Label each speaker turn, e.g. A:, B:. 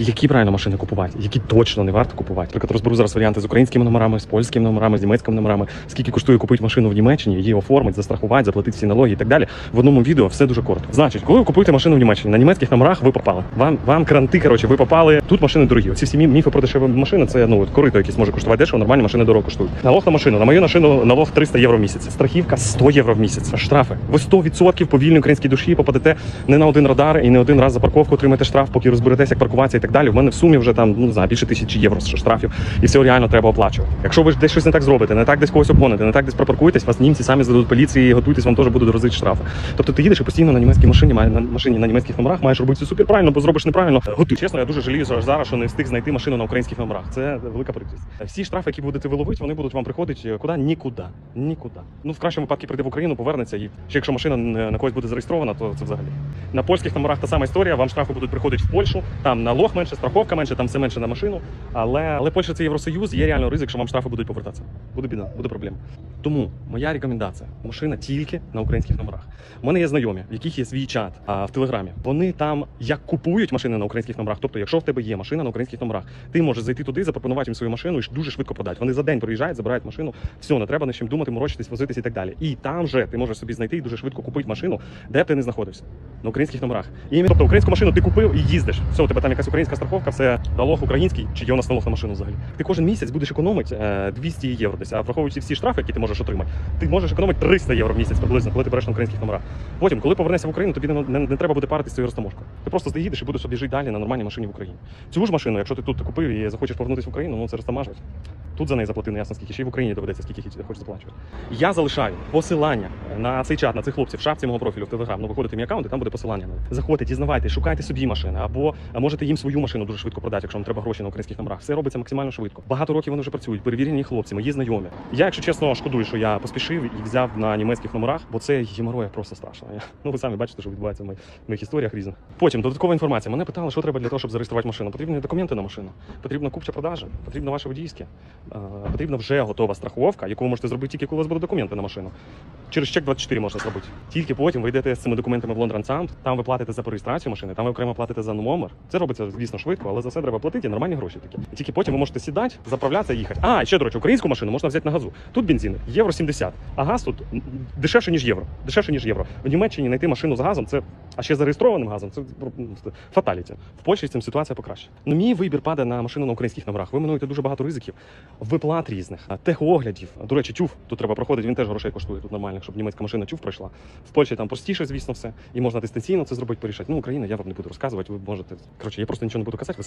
A: Які правильно машини купувати, які точно не варто купувати. Наприклад, розберу зараз варіанти з українськими номерами, з польськими номерами, з німецькими номерами. Скільки коштує купити машину в Німеччині, її оформити, застрахувати, заплатити всі налоги і так далі. В одному відео все дуже коротко. Значить, коли ви купуєте машину в Німеччині, на німецьких номерах ви попали. Вам вам кранти, коротше, ви попали. Тут машини дорогі. Оці всі мі- міфи про дешеві машини, це ну корито якісь може коштувати дешево, нормальні машини дорого коштують. Налог на машину, на мою машину налог 300 євро в місяць. Страхівка 100 євро в місяць. Штрафи. Ви 100% по вільній українській душі попадете не на один радар і не один раз за парковку отримаєте штраф, поки розберетеся, як паркуватися і так далі. В мене в сумі вже там ну не знаю, більше тисячі євро штрафів, і все реально треба оплачувати. Якщо ви ж десь щось не так зробите, не так десь когось обгоните, не так десь припаркуєтесь, вас німці самі здадуть поліції, готуйтесь, вам теж будуть розити штрафи. Тобто ти їдеш і постійно на німецькій машині, на машині на німецьких номерах маєш робити все супер правильно, бо зробиш неправильно. Готуй. Чесно, я дуже жалію зараз, що не встиг знайти машину на українських номерах. Це велика прикрість. Всі штрафи, які будете ви ловити, вони будуть вам приходити куди? Нікуди. Нікуди. Ну в кращому випадку прийде в Україну, повернеться і ще якщо машина на когось буде зареєстрована, то це взагалі. На польських номерах та сама історія. Вам штрафи будуть приходити в Польщу. Там налог менше, страховка менше, там все менше на машину. Але але Польща це Євросоюз, є реально ризик, що вам штрафи будуть повертатися. Буде біда, буде проблема. Тому моя рекомендація: машина тільки на українських номерах. У мене є знайомі, в яких є свій чат а, в телеграмі. Вони там як купують машини на українських номерах. Тобто, якщо в тебе є машина на українських номерах, ти можеш зайти туди, запропонувати їм свою машину і дуже швидко продати. Вони за день приїжджають, забирають машину, все, не треба над чим думати, морочитись, возитись і так далі. І там же ти можеш собі знайти і дуже швидко купити машину, де б ти не знаходився на українських номерах. І тобто українську машину ти купив і їздиш. Все, у тебе там якась українська страховка, все налог український, чи є у нас налог на машину взагалі. Ти кожен місяць будеш економити е, 200 євро десь, а враховуючи всі штрафи, які ти можеш отримати, ти можеш економити 300 євро в місяць приблизно, коли ти береш на українських номерах. Потім, коли повернешся в Україну, тобі не, не, не треба буде паритися цією розтаможкою. Ти просто заїдеш і будеш собі жити далі на нормальній машині в Україні. Цю ж машину, якщо ти тут купив і захочеш повернутися в Україну, ну це розтамажить. Тут за неї заплати не ясно скільки, ще й в Україні доведеться, скільки хочеш заплачувати. Я залишаю посилання на цей чат, на цих хлопців в шапці мого профілю в Телеграм. Ну, виходите мій аккаунт, і там буде посилання. Заходьте, дізнавайте, шукайте собі машини, або можете їм свою машину дуже швидко продати, якщо вам треба гроші на українських номерах. Все робиться максимально швидко. Багато років вони вже працюють, перевірені хлопці, мої знайомі. Я, якщо чесно, шкодую, що я поспішив і взяв на німецьких номерах, бо це геморроя просто страшно. Я- Ну ви самі бачите, що відбувається в моїх, в моїх історіях різних. Потім додаткова інформація. Мене питали, що треба для того, щоб зареєструвати машину. Потрібні документи на машину, потрібна купча продажа, потрібно ваше водійське, потрібна вже готова страховка, яку ви можете зробити тільки коли у вас будуть документи на машину. Через чек 24 можна зробити. Тільки потім ви йдете з цими документами в Лондон там ви платите за реєстрацію машини, там ви окремо платите за номер. Це робиться, звісно, швидко, але за все треба платити нормальні гроші такі. І тільки потім ви можете сідати, заправлятися і їхати. А, ще, до речі, українську машину можна взяти на газу. Тут бензин євро 70, а газ тут дешевше, ніж євро. Дешевше, ніж євро. В Німеччині знайти машину з газом, це а ще зареєстрованим газом, це ну, фаталіті. В Польщі з цим ситуація покраще. Ну, мій вибір падає на машину на українських номерах. Ви минуєте дуже багато ризиків, виплат різних, техоглядів. До речі, тюф тут треба проходити, він теж грошей коштує тут нормально, щоб німецька машина чув пройшла. В Польщі там простіше, звісно, все. І можна дистанційно це зробити, порішати. Ну, Україна, я вам не буду розказувати. Ви можете. Коротше, я просто нічого не буду казати. Ви самі